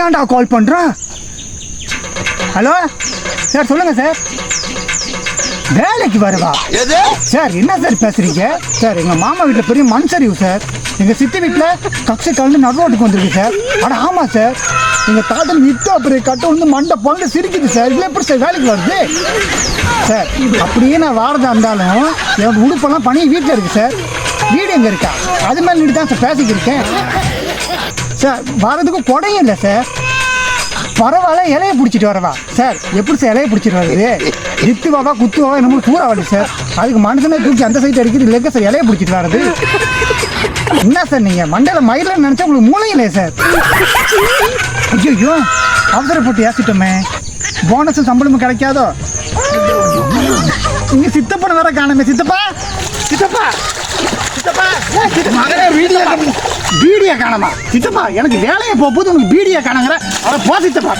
ஏன்டா கால் பண்ணுறான் hello sir சொல்லுங்க சார் வேலைக்கு வருவா. சார் என்ன சார் பேசுறீங்க? சார் எங்க மாமா வீட்டில் பெரிய மண் சரிவு சார் எங்க சித்தி வீட்டில் கக்ஸை கலந்து நடுவோட்டுக்கு வந்திருக்கு சார் அட ஆமா சார் எங்க தாத்தன் வித்து அப்புறம் கட்ட வந்து மண்டை பொண்ணு சிரிக்குது சார் இதுல எப்படி சார் வேலைக்கு வருது? சார் அப்படியே நான் வாரதா இருந்தாலும் என் உடுப்பெல்லாம் பணி வீட்டில் இருக்கு சார் வீடு எங்க இருக்கா? அது மேலே தான் சார் பேசிக்கிருக்கேன் சார் வரதுக்கும் குடையும் இல்லை சார். பரவாயில்ல இலையை பிடிச்சிட்டு வரவா சார் எப்படி சார் இலையை பிடிச்சிட்டு வருது வித்து குத்துவாவா குத்து வாவா என்னமோ சூறாவளி சார். அதுக்கு மனுஷனே தூக்கி அந்த சைட் அடிக்கிறது இல்லைங்க சார் இலைய பிடிச்சிட்டு வர்றது? என்ன சார் நீங்கள் மண்டல மயில நினச்சா உங்களுக்கு மூளையிலே சார்? ஐயோ அவசரப்பட்டு ஏசிட்டோமே. போனஸும் சம்பளமும் கிடைக்காதோ? இங்கே சித்தப்பனை வேற காணுமே சித்தப்பா? வீடியோ வீடியோ காணமா சித்தப்பா எனக்கு வேலையை போகுது உனக்கு வீடியோ காணங்கிற. அவரை போ சித்தப்பா